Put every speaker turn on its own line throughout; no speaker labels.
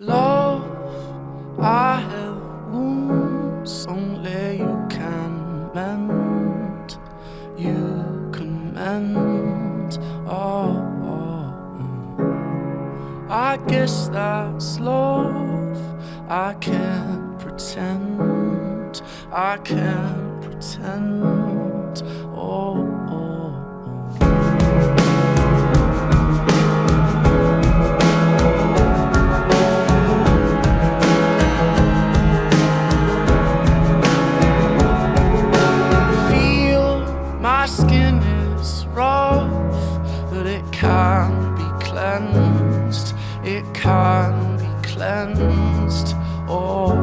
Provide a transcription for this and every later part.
Love, I have wounds only you can mend. You can mend. Oh, oh, oh. I guess that's love. I can't pretend. I can't pretend. It can be cleansed. Oh,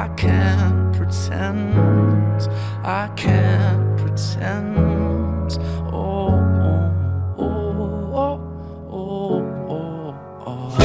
I can't pretend, I can't pretend. Oh, oh, oh, oh, oh, oh. oh.